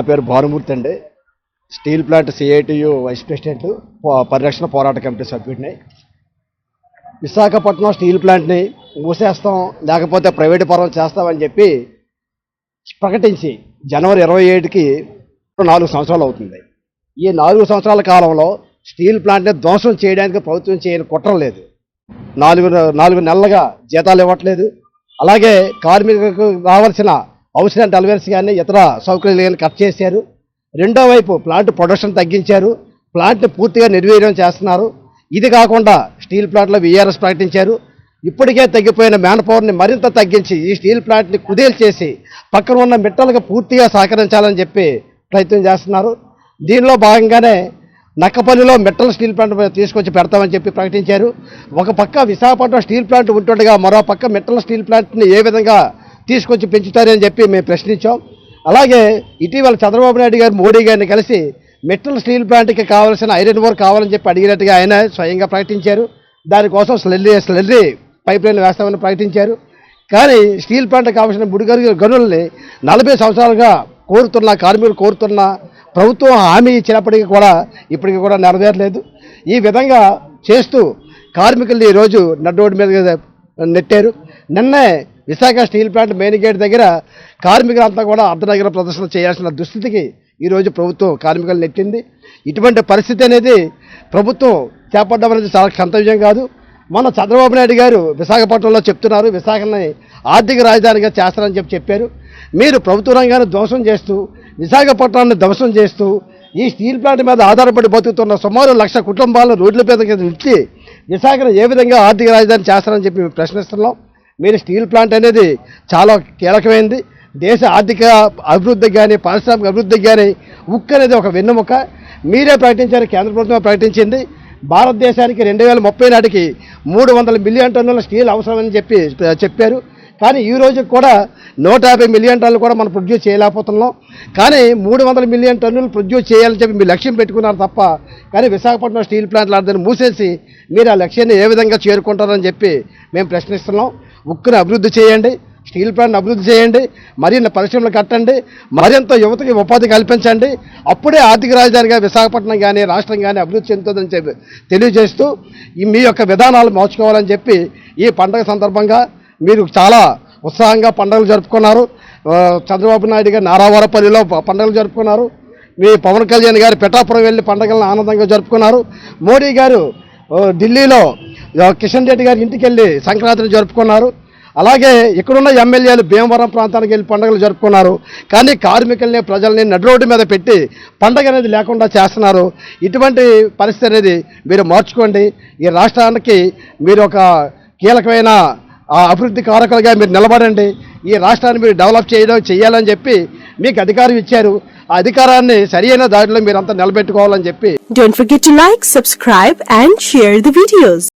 నా పేరు భానుమూర్తి అండి. Steel plant CITU vice president పరిరక్షణ పోరాట కమిటీ సభ్యుడిని. విశాఖపట్నం స్టీల్ ప్లాంట్ని మూసేస్తాం లేకపోతే ప్రైవేటు పరం చేస్తామని చెప్పి ప్రకటించి జనవరి ఇరవై ఏడుకి నాలుగు సంవత్సరాలు అవుతుంది. ఈ నాలుగు సంవత్సరాల కాలంలో స్టీల్ ప్లాంట్ని ధ్వంసం చేయడానికి ప్రభుత్వం చేయని కుట్ర లేదు. నాలుగు నాలుగు నెలలుగా జీతాలు ఇవ్వట్లేదు. అలాగే కార్మికులకు రావాల్సిన అవసరం అలవెన్స్ కానీ ఇతర సౌకర్యాలు కానీ కట్ చేశారు. రెండో వైపు ప్లాంట్ ప్రొడక్షన్ తగ్గించారు. ప్లాంట్ని పూర్తిగా నిర్వీర్యం చేస్తున్నారు. ఇది కాకుండా స్టీల్ ప్లాంట్లో విఆర్ఎస్ ప్రకటించారు. ఇప్పటికే తగ్గిపోయిన మ్యాన్ పవర్ని మరింత తగ్గించి ఈ స్టీల్ ప్లాంట్ని కుదేలు చేసి పక్కన ఉన్న మిట్టలకు పూర్తిగా సహకరించాలని చెప్పి ప్రయత్నం చేస్తున్నారు. దీనిలో భాగంగానే నక్కపల్లిలో మెట్టల్ స్టీల్ ప్లాంట్ తీసుకొచ్చి పెడతామని చెప్పి ప్రకటించారు. ఒక పక్క విశాఖపట్నం స్టీల్ ప్లాంట్ ఉంటుండగా మరో పక్క మెట్టల్ స్టీల్ ప్లాంట్ని ఏ విధంగా తీసుకొచ్చి పెంచుతారని చెప్పి మేము ప్రశ్నించాం. అలాగే ఇటీవల చంద్రబాబు నాయుడు గారు మోడీ గారిని కలిసి మెట్టల్ స్టీల్ ప్లాంట్కి కావాల్సిన ఐరన్ ఓర్ కావాలని చెప్పి అడిగినట్టుగా ఆయన స్వయంగా ప్రకటించారు. దానికోసం స్లెల్లీ స్లెల్లీ పైప్ లైన్ వేస్తామని ప్రకటించారు. కానీ స్టీల్ ప్లాంట్ కావాల్సిన బుడిగరు గనుల్ని నలభై సంవత్సరాలుగా కోరుతున్న కార్మికులు కోరుతున్న ప్రభుత్వం హామీ ఇచ్చినప్పటికీ కూడా ఇప్పటికీ కూడా నెరవేరలేదు. ఈ విధంగా చేస్తూ కార్మికుల్ని ఈరోజు నడ్డోడి మీద నెట్టారు. నిన్నే Visakha steel plant main gate దగ్గర కార్మికులంతా కూడా అర్ధనగర ప్రదర్శన చేయాల్సిన దుస్థితికి ఈరోజు ప్రభుత్వం కార్మికులు నెట్టింది. ఇటువంటి పరిస్థితి అనేది ప్రభుత్వం చేపట్టడం అనేది చాలా క్షంతవ్యం కాదు. మన చంద్రబాబు నాయుడు గారు విశాఖపట్నంలో చెప్తున్నారు విశాఖని ఆర్థిక రాజధానిగా చేస్తారని చెప్పి చెప్పారు. మీరు ప్రభుత్వ రంగాన్ని ధ్వంసం చేస్తూ విశాఖపట్నాన్ని ధ్వంసం చేస్తూ ఈ స్టీల్ ప్లాంట్ మీద ఆధారపడి బతుకుతున్న సుమారు లక్ష కుటుంబాలను రోడ్ల మీద కింద ఉంచి విశాఖను ఏ విధంగా ఆర్థిక రాజధాని చేస్తారని చెప్పి మేము ప్రశ్నిస్తున్నాం. మీరు స్టీల్ ప్లాంట్ అనేది చాలా కీలకమైంది. దేశ ఆర్థిక అభివృద్ధికి కానీ పారిశ్రామిక అభివృద్ధికి కానీ ఉక్కు అనేది ఒక వెన్నెముక. మీరే ప్రకటించారు కేంద్ర ప్రభుత్వం ప్రకటించింది. భారతదేశానికి రెండు వేల ముప్పై నాటికి మూడు వందల మిలియన్ టన్నుల స్టీల్ అవసరమని చెప్పి చెప్పారు. కానీ ఈ రోజు కూడా నూట యాభై మిలియన్ టన్నులు కూడా మనం ప్రొడ్యూస్ చేయలేకపోతున్నాం. కానీ మూడు వందల మిలియన్ టన్నులు ప్రొడ్యూస్ చేయాలని చెప్పి మీరు లక్ష్యం పెట్టుకున్నారు తప్ప కానీ విశాఖపట్నం స్టీల్ ప్లాంట్ లాంటిదని మూసేసి మీరు ఆ లక్ష్యాన్ని ఏ విధంగా చేరుకుంటారని చెప్పి మేము ప్రశ్నిస్తున్నాం. ఉక్కుని అభివృద్ధి చేయండి స్టీల్ ప్లాంట్ అభివృద్ధి చేయండి మరిన్ని పరిశ్రమలు కట్టండి మరింత యువతకి ఉపాధి కల్పించండి. అప్పుడే ఆర్థిక రాజధానిగా విశాఖపట్నం కానీ రాష్ట్రం కానీ అభివృద్ధి చెందుతుందని చెప్పి తెలియజేస్తూ ఈ మీ యొక్క విధానాలు మార్చుకోవాలని చెప్పి ఈ పండగ సందర్భంగా మీరు చాలా ఉత్సాహంగా పండుగలు జరుపుకున్నారు. చంద్రబాబు నాయుడు గారు నారావారపల్లిలో పండుగలు జరుపుకున్నారు. మీ పవన్ కళ్యాణ్ గారు పిఠాపురం వెళ్ళి పండుగలను ఆనందంగా జరుపుకున్నారు. మోడీ గారు ఢిల్లీలో కిషన్ రెడ్డి గారి ఇంటికి వెళ్ళి సంక్రాంతిని జరుపుకున్నారు. అలాగే ఇక్కడున్న ఎమ్మెల్యేలు భీమవరం ప్రాంతానికి వెళ్ళి పండుగలు జరుపుకున్నారు. కానీ కార్మికుల్ని ప్రజల్ని నడిరోడ్డు మీద పెట్టి పండగ అనేది లేకుండా చేస్తున్నారు. ఇటువంటి పరిస్థితి అనేది మీరు మార్చుకోండి. ఈ రాష్ట్రానికి మీరు ఒక కీలకమైన అభివృద్ధి కారకులుగా మీరు నిలబడండి. ఈ రాష్ట్రాన్ని మీరు డెవలప్ చేయడం చేయాలని చెప్పి మీకు అధికారం ఇచ్చారు. ఆ అధికారాన్ని సరైన దారిలో మీరంతా నిలబెట్టుకోవాలని చెప్పి don't forget to like, subscribe and share the.